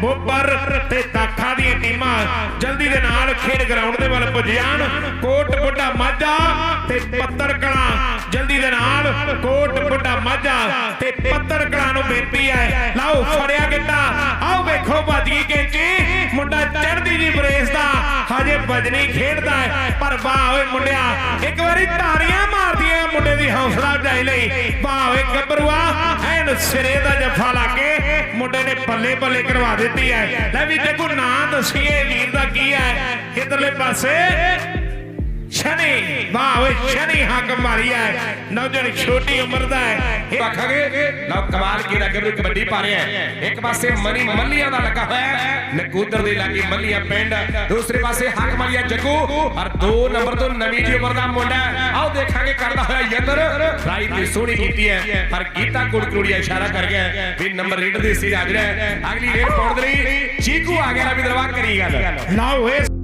ਬੋਬਰ ਤੇ ਦਾਖਾ ਦੀਆਂ ਟੀਮਾਂ ਜਲਦੀ ਦੇ ਨਾਲ ਖੇਡ ਗਰਾਊਂਡ ਦੇ ਵੱਲ ਪੁੱਜ ਜਾਣ। ਕੋਟ ਬੁੱਢਾ ਮਾਝਾ ਤੇ ਪੱਤਰ ਕਲਾਂ ਜਲਦੀ ਦੇ ਨਾਲ ਕੋਟ ਬੁੱਢਾ ਮਾਝਾ ਤੇ ਪੱਤਰ ਕਲਾਂ ਨੂੰ ਬੇਨਤੀ ਹੈ। ਲਾਓ ਫੜਿਆ ਗਿੱਟਾ। ਆਓ ਵੇਖੋ ਭੱਜੀ ਕੈਂਚੀ। ਮੁੰਡਾ ਚੜ੍ਹਦੀ ਜੀ ਬਰੇਸ ਦਾ। ਹਜੇ ਭਜਨੀ ਖੇਡਦਾ ਹੈ। ਪਰ ਵਾਹ ਓਏ ਮੁੰਡਿਆ, ਇੱਕ ਵਾਰੀ ਹੌਸਲਾ ਅਫਜ਼ਾਈ ਲਈ। ਵਾਹ ਗੱਭਰੂਆ ਐਨ ਸਿਰੇ ਦਾ ਜੱਫਾ ਲਾ ਕੇ ਮੁੰਡੇ ਨੇ ਪੱਲੇ ਪੱਲੇ ਕਰਵਾ ਦਿੱਤੀ ਹੈ। ਲੈ ਵੀ ਦੇਖੋ ਨਾਂ ਦੱਸੀਏ, ਵੀਰ ਦਾ ਕੀ ਹੈ? ਇਧਰਲੇ ਪਾਸੇ ਸ਼ਨੀ ਵਾਹ ਓਏ ਸ਼ਨੀ ਹੱਕ ਮਾਰੀ ਹੈ ਨੌਜਵਾਨ ਛੋਟੀ ਉਮਰ ਦਾ ਹੈ। ਇਹ ਆਖਾਂਗੇ ਲਓ ਕਮਾਲ ਕੀ ਲੱਗ ਕਬੱਡੀ ਪਾ ਰਿਹਾ ਹੈ ਇੱਕ ਪਾਸੇ ਮਨੀ ਮੱਲੀਆਂ ਦਾ ਲੱਗਾ ਹੋਇਆ ਹੈ ਨਕੂਦਰ ਦੇ ਲਾਗੇ ਮੱਲੀਆਂ ਪਿੰਡ। ਦੂਸਰੇ ਪਾਸੇ ਹੱਕ ਮੱਲੀਆਂ ਜੱਗੂ। ਔਰ ਦੋ ਨੰਬਰ ਤੋਂ ਨਵੀਂ ਜੀ ਉਮਰ ਦਾ ਮੁੰਡਾ ਹੈ। ਆਓ ਦੇਖਾਂਗੇ ਕਰਦਾ ਹੋਇਆ ਯੰਤਰ ਰਾਈ ਤੇ ਸੋਹਣੀ ਕੀਤੀ ਹੈ ਪਰ ਗੀਤਾ ਕੁੜਕੁੜੀਆ ਇਸ਼ਾਰਾ ਕਰ ਗਿਆ ਵੀ ਨੰਬਰ ਰੇਡ ਦੇ ਸੀ ਹਾਜ਼ਰ ਹੈ ਅਗਲੀ ਰੇਡ ਪਾਉਣ ਦੇ ਲਈ ਚੀਕੂ ਆ ਗਿਆ ਵੀ ਕਰੀ ਗੱਲ। ਲਾਓ ਏ